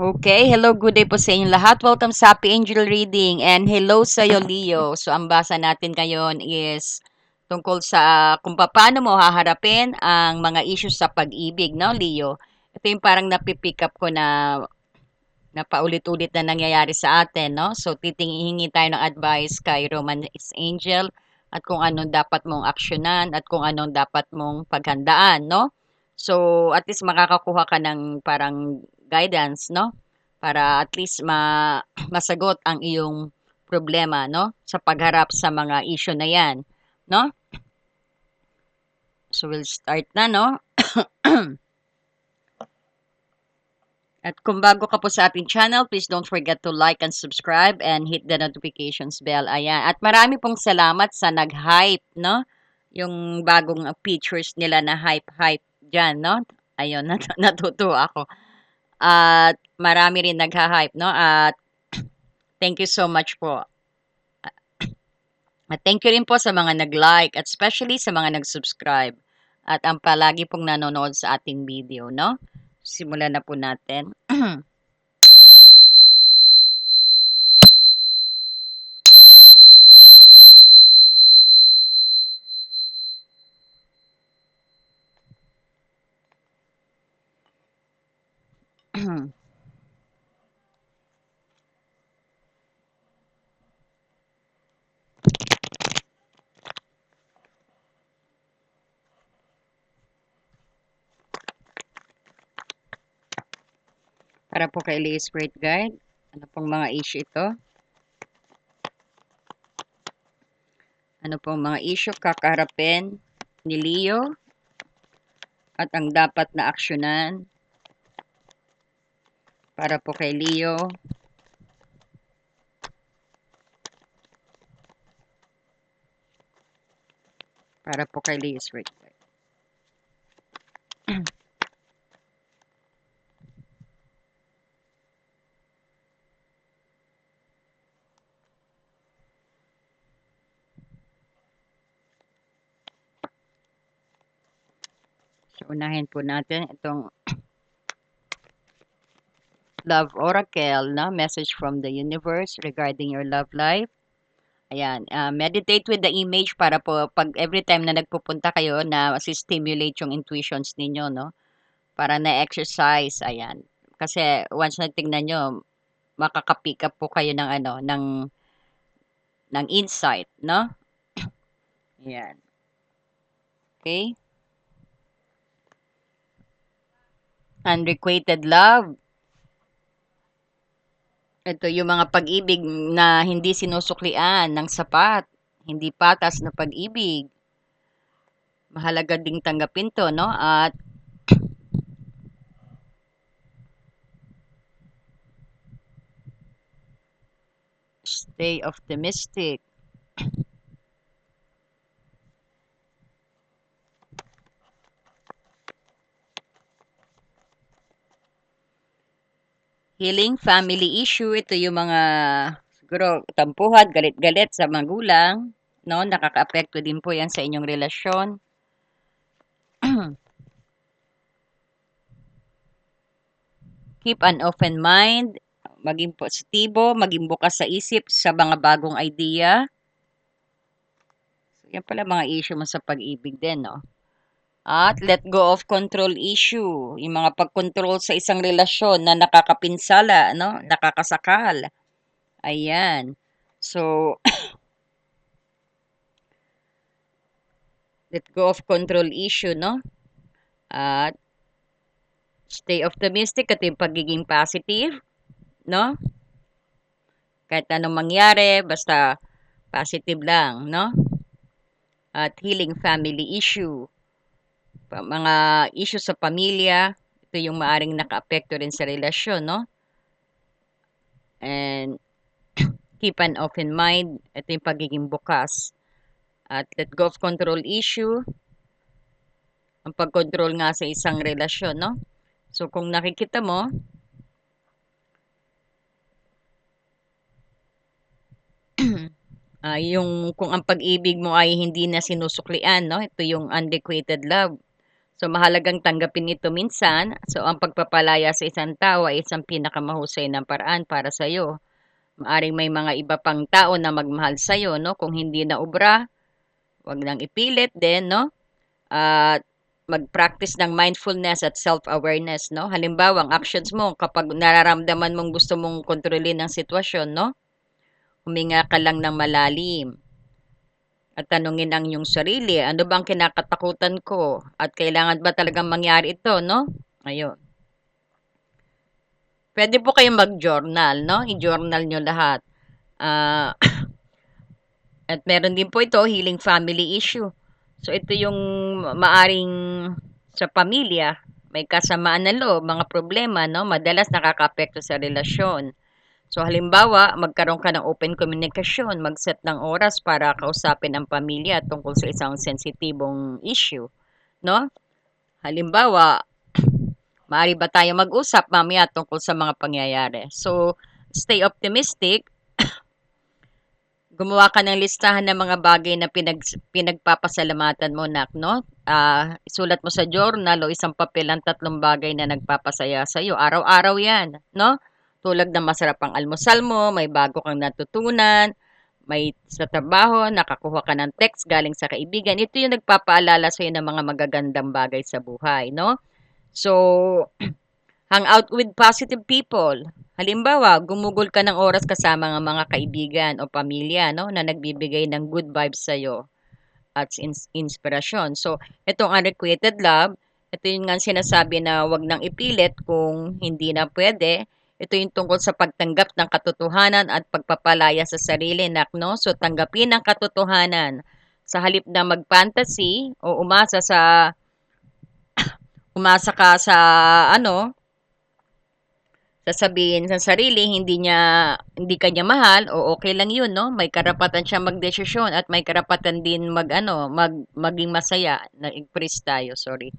Okay, hello, good day po sa inyong lahat. Welcome sa Happy Angel Reading and hello sa iyo, Leo. So, ang basa natin ngayon is tungkol sa kung paano mo haharapin ang mga issues sa pag-ibig, no, Leo? Ito yung parang napipick up ko na na paulit-ulit na nangyayari sa atin, no? So, titingin tayo ng advice kay Romance Angel at kung anong dapat mong aksyonan at kung anong dapat mong paghandaan, no? So, at least makakakuha ka ng parang guidance, no? Para at least ma masagot ang iyong problema, no? Sa pagharap sa mga issue na yan, no? So, we'll start na, no? At kung bago ka po sa ating channel, please don't forget to like and subscribe and hit the notifications bell. Ayan. At marami pong salamat sa nag-hype, no? Yung bagong features nila na hype-hype dyan, no? Ayun, nat- natutuwa ako. At marami rin nag-hype, no? At thank you so much po. At thank you rin po sa mga nag-like at especially sa mga nag-subscribe. At ang palagi pong nanonood sa ating video, no? Simulan na po natin. Para po kay Leo Spirit Guide. Ano pong mga issue ito? Ano pong mga issue kakaharapin ni Leo? At ang dapat na aksyonan para po kay Leo. Para po kay Leo Spirit Guide. So, unahin po natin itong Love Oracle, na message from the universe regarding your love life. Ayan, uh, meditate with the image para po pag every time na nagpupunta kayo na stimulate yung intuitions ninyo, no? Para na-exercise, ayan. Kasi once na tingnan nyo, makaka-pick up po kayo ng ano, ng ng insight, no? Ayan. Okay? Unrequited love. Ito yung mga pag-ibig na hindi sinusuklian ng sapat, hindi patas na pag-ibig. Mahalaga ding tanggapin to, no? At stay optimistic. Healing family issue, ito yung mga siguro tampuhan, galit-galit sa magulang, no? Nakakaapekto din po 'yan sa inyong relasyon. Keep an open mind, maging positibo, maging bukas sa isip sa mga bagong idea. So, yan pala mga issue mo sa pag-ibig din, no? At let go of control issue, yung mga pag-control sa isang relasyon na nakakapinsala, no? Nakakasakal. Ayan. So, let go of control issue, no? At stay optimistic at yung pagiging positive, no? Kahit anong mangyari, basta positive lang, no? At healing family issue mga issue sa pamilya, ito yung maaring nakaapekto rin sa relasyon, no? And keep an open mind, ito yung pagiging bukas. At let go of control issue, ang pagkontrol nga sa isang relasyon, no? So, kung nakikita mo, uh, yung kung ang pag-ibig mo ay hindi na sinusuklian, no? Ito yung unrequited love So, mahalagang tanggapin ito minsan. So, ang pagpapalaya sa isang tao ay isang pinakamahusay na paraan para sa iyo. Maaring may mga iba pang tao na magmahal sa iyo, no? Kung hindi na obra, wag nang ipilit din, no? At mag-practice ng mindfulness at self-awareness, no? Halimbawa, ang actions mo kapag nararamdaman mong gusto mong kontrolin ang sitwasyon, no? Huminga ka lang ng malalim at tanungin ang iyong sarili, ano bang kinakatakutan ko at kailangan ba talagang mangyari ito, no? Ayun. Pwede po kayong mag-journal, no? I-journal nyo lahat. Ah, at meron din po ito, healing family issue. So, ito yung maaring sa pamilya, may kasamaan na loob, mga problema, no? Madalas nakakapekto sa relasyon. So, halimbawa, magkaroon ka ng open communication, mag-set ng oras para kausapin ang pamilya tungkol sa isang sensitibong issue, no? Halimbawa, maaari ba tayo mag-usap mamaya tungkol sa mga pangyayari? So, stay optimistic. Gumawa ka ng listahan ng mga bagay na pinag, pinagpapasalamatan mo, nak, no? Ah, isulat mo sa journal o isang papel ang tatlong bagay na nagpapasaya sa iyo. Araw-araw yan, no? Tulad ng masarap ang almusal mo, may bago kang natutunan, may sa trabaho, nakakuha ka ng text galing sa kaibigan. Ito yung nagpapaalala sa iyo ng mga magagandang bagay sa buhay, no? So, hang out with positive people. Halimbawa, gumugol ka ng oras kasama ng mga kaibigan o pamilya, no, na nagbibigay ng good vibes sa iyo at ins- inspirasyon. So, itong unrequited love, ito yung nga sinasabi na wag nang ipilit kung hindi na pwede ito yung tungkol sa pagtanggap ng katotohanan at pagpapalaya sa sarili, nak, no? So, tanggapin ang katotohanan. Sa halip na mag-fantasy o umasa sa umasa ka sa ano, sasabihin sa sarili hindi niya hindi kanya mahal o okay lang 'yun no? May karapatan siya magdesisyon at may karapatan din mag ano mag maging masaya. Na-express tayo sorry.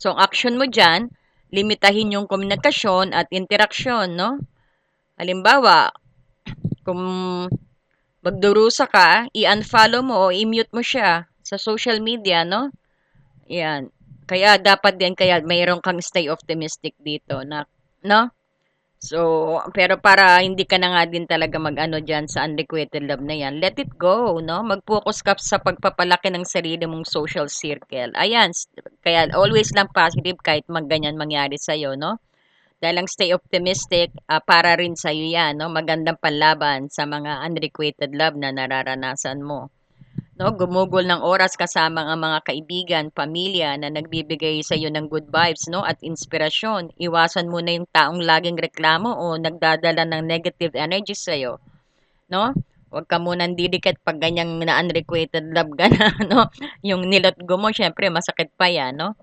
So ang action mo diyan limitahin yung komunikasyon at interaksyon, no? Halimbawa, kung magdurusa ka, i-unfollow mo o i-mute mo siya sa social media, no? Yan. Kaya dapat din kaya mayroon kang stay optimistic dito na no? So, pero para hindi ka na nga din talaga mag-ano diyan sa unrequited love na yan, let it go, no? Mag-focus ka sa pagpapalaki ng sarili mong social circle. Ayan, kaya always lang positive kahit magganyan mangyari sa iyo, no? Dahil lang stay optimistic, uh, para rin sa iyo yan, no? Magandang panlaban sa mga unrequited love na nararanasan mo. No, gumugol ng oras kasama ang mga kaibigan, pamilya na nagbibigay sa iyo ng good vibes, no, at inspirasyon. Iwasan mo na yung taong laging reklamo o nagdadala ng negative energy sa iyo, no? Huwag ka munang didikit pag ganyang na unrequited love ka na, no? Yung nilotgo mo, syempre, masakit pa yan, no?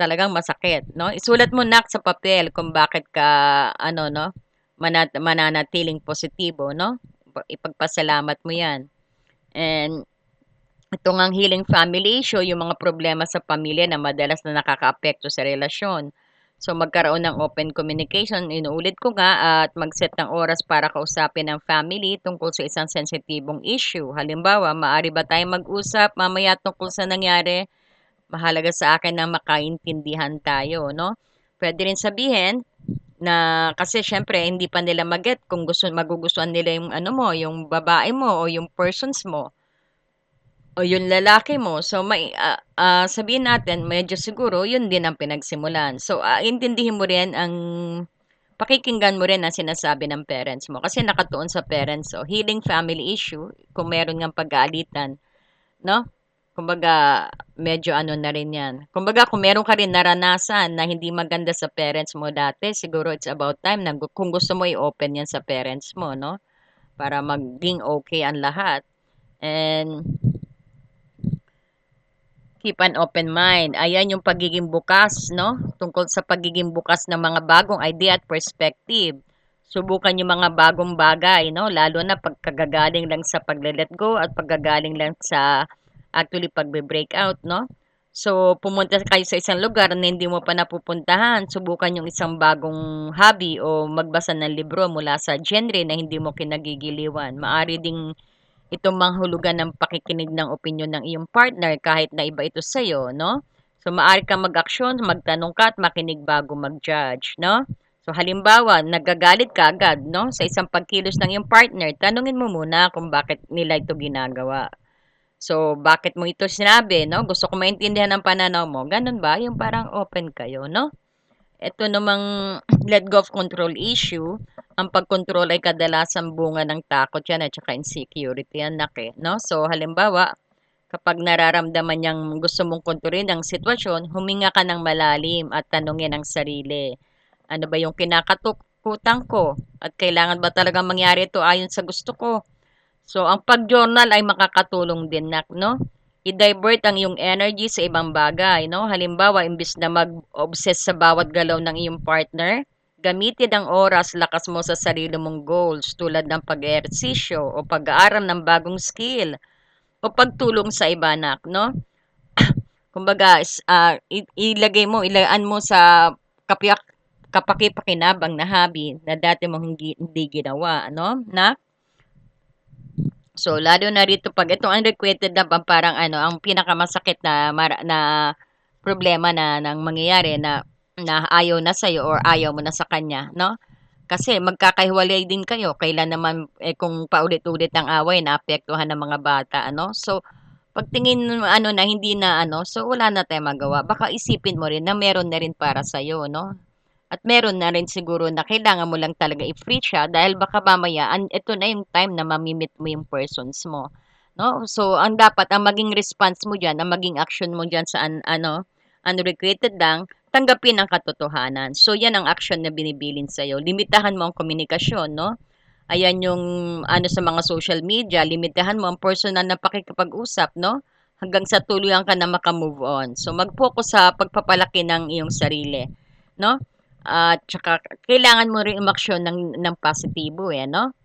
Talagang masakit, no? Isulat mo nak sa papel kung bakit ka, ano, no? Manat mananatiling positibo, no? Ipagpasalamat mo yan. And ito ngang healing family issue, yung mga problema sa pamilya na madalas na nakakaapekto sa relasyon. So magkaroon ng open communication, inuulit ko nga, at mag-set ng oras para kausapin ang family tungkol sa isang sensitibong issue. Halimbawa, maari ba tayong mag-usap mamaya tungkol sa nangyari? Mahalaga sa akin na makaintindihan tayo, no? Pwede rin sabihin na kasi syempre hindi pa nila maget kung gusto magugustuhan nila yung ano mo, yung babae mo o yung persons mo o yung lalaki mo. So, may, ah, ah, sabihin natin, medyo siguro, yun din ang pinagsimulan. So, ah, intindihin mo rin ang, pakikinggan mo rin ang sinasabi ng parents mo. Kasi nakatuon sa parents, so, healing family issue, kung meron ng pag-aalitan, no? Kumbaga, medyo ano na rin yan. Kumbaga, kung meron ka rin naranasan na hindi maganda sa parents mo dati, siguro it's about time na kung gusto mo i-open yan sa parents mo, no? Para maging okay ang lahat. And, keep an open mind. Ayan yung pagiging bukas, no? Tungkol sa pagiging bukas ng mga bagong idea at perspective. Subukan yung mga bagong bagay, no? Lalo na pagkagagaling lang sa pagle-let go at pagkagaling lang sa actually pagbe-break out, no? So, pumunta kayo sa isang lugar na hindi mo pa napupuntahan, subukan yung isang bagong hobby o magbasa ng libro mula sa genre na hindi mo kinagigiliwan. Maari ding itong manghulugan ng pakikinig ng opinyon ng iyong partner kahit na iba ito sa iyo, no? So, maaari kang mag-aksyon, magtanong ka at makinig bago mag-judge, no? So, halimbawa, nagagalit ka agad, no? Sa isang pagkilos ng iyong partner, tanungin mo muna kung bakit nila ito ginagawa. So, bakit mo ito sinabi, no? Gusto ko maintindihan ang pananaw mo. Ganun ba? Yung parang open kayo, no? Ito namang let go of control issue, ang pagkontrol ay kadalasan bunga ng takot yan at saka insecurity yan, eh, no? So, halimbawa, kapag nararamdaman niyang gusto mong kontrolin ang sitwasyon, huminga ka ng malalim at tanungin ang sarili. Ano ba yung kinakatukutan ko? At kailangan ba talagang mangyari ito ayon sa gusto ko? So, ang pag-journal ay makakatulong din, no? I-divert ang iyong energy sa ibang bagay, no? Halimbawa, imbis na mag-obsess sa bawat galaw ng iyong partner, gamitin ang oras, lakas mo sa sarili mong goals tulad ng pag-ehersisyo o pag-aaral ng bagong skill o pagtulong sa iba, nak, no? Kumbaga, uh, ilagay mo, ilaan mo sa kapiyak, kapakipakinabang na hobby na dati mong hindi, hindi ginawa, ano, nak? So, lalo na rito pag itong unrequited na parang ano, ang pinakamasakit na, na problema na nang mangyayari na, na ayaw na sa'yo or ayaw mo na sa kanya, no? Kasi magkakahiwalay din kayo. Kailan naman eh, kung paulit-ulit ang away na apektuhan ng mga bata, ano? So, pagtingin ano na hindi na ano, so wala na tayong magawa. Baka isipin mo rin na meron na rin para sa iyo, no? At meron na rin siguro na kailangan mo lang talaga i-free siya dahil baka mamaya an, ito na yung time na mamimit mo yung persons mo. No? So, ang dapat, ang maging response mo dyan, ang maging action mo dyan sa an, ano, unrecreated lang, tanggapin ang katotohanan. So, yan ang action na binibilin sa'yo. Limitahan mo ang komunikasyon, no? Ayan yung ano sa mga social media, limitahan mo ang personal na pakikipag-usap, no? Hanggang sa tuluyan ka na makamove on. So, mag-focus sa pagpapalaki ng iyong sarili, no? At saka kailangan mo rin umaksyon ng, ng positibo eh, no?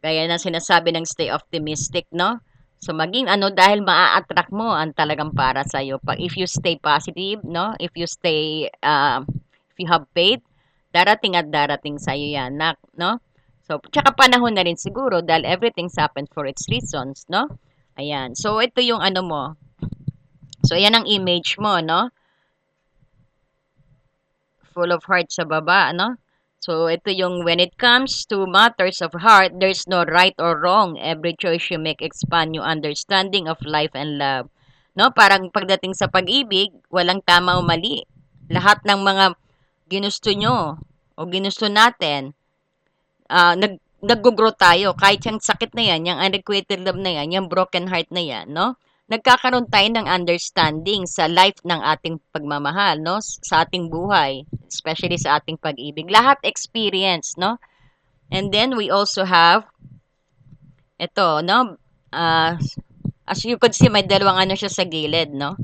Gaya ng sinasabi ng stay optimistic, no? So maging ano dahil maa-attract mo ang talagang para sa iyo. Pag if you stay positive, no? If you stay uh, if you have faith, darating at darating sa iyo 'yan, nak, no? So tsaka panahon na rin siguro dahil everything's happened for its reasons, no? Ayan. So ito yung ano mo. So ayan ang image mo, no? Full of heart sa baba, ano? So, ito yung when it comes to matters of heart, there's no right or wrong. Every choice you make expand your understanding of life and love. No? Parang pagdating sa pag-ibig, walang tama o mali. Lahat ng mga ginusto nyo o ginusto natin, uh, nag, nag-grow tayo. Kahit yung sakit na yan, yung unrequited love na yan, yung broken heart na yan, no? Nagkakaroon tayo ng understanding sa life ng ating pagmamahal, no? Sa ating buhay, especially sa ating pag-ibig. Lahat experience, no? And then we also have ito, no? Uh, as you could see, may dalawang ano siya sa gilid, no?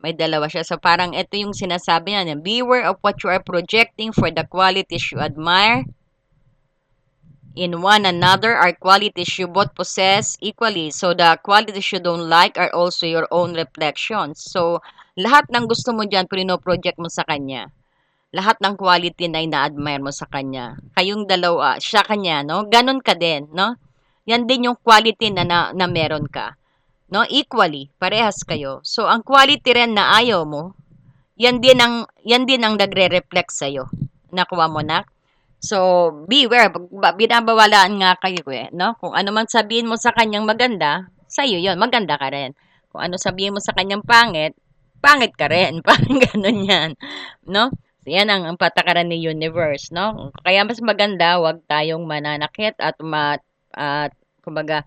May dalawa siya. So, parang ito yung sinasabi niya. Beware of what you are projecting for the qualities you admire in one another are qualities you both possess equally. So, the qualities you don't like are also your own reflections. So, lahat ng gusto mo dyan, project mo sa kanya. Lahat ng quality na ina-admire mo sa kanya. Kayong dalawa, siya kanya, no? Ganon ka din, no? Yan din yung quality na, na, na meron ka. No? Equally, parehas kayo. So, ang quality rin na ayaw mo, yan din ang, yan din ang nagre-reflect sa'yo. Nakuha mo na? So, beware, binabawalaan nga kayo eh, no? Kung ano man sabihin mo sa kanyang maganda, sa iyo 'yon, maganda ka rin. Kung ano sabihin mo sa kanyang pangit, pangit ka rin. Parang gano'n 'yan, no? So, yan ang, ang patakaran ni universe, no? Kaya mas maganda, wag tayong mananakit at ma, at, kumbaga,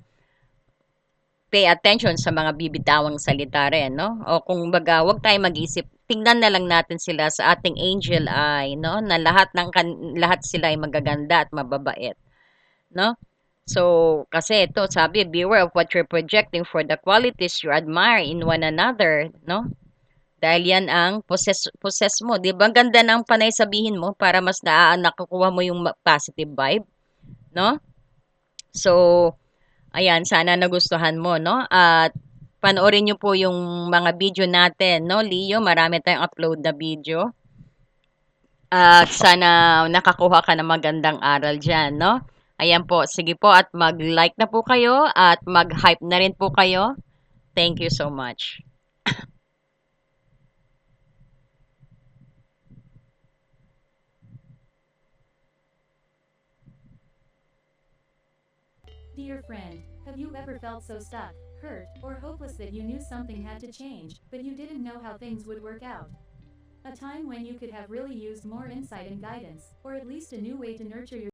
pay attention sa mga bibitawang salita rin, no? O kung baga, wag tayong mag-isip tingnan na lang natin sila sa ating angel eye, no? Na lahat ng lahat sila ay magaganda at mababait, no? So, kasi ito, sabi, beware of what you're projecting for the qualities you admire in one another, no? Dahil yan ang possess, possess mo. Di ba? Ganda ng panay sabihin mo para mas nakukuha mo yung positive vibe, no? So, ayan, sana nagustuhan mo, no? At panoorin nyo po yung mga video natin, no, Leo? Marami tayong upload na video. At sana nakakuha ka ng magandang aral dyan, no? Ayan po, sige po at mag-like na po kayo at mag-hype na rin po kayo. Thank you so much. Dear friend, have you ever felt so stuck, hurt, or hopeless that you knew something had to change, but you didn't know how things would work out? A time when you could have really used more insight and guidance, or at least a new way to nurture your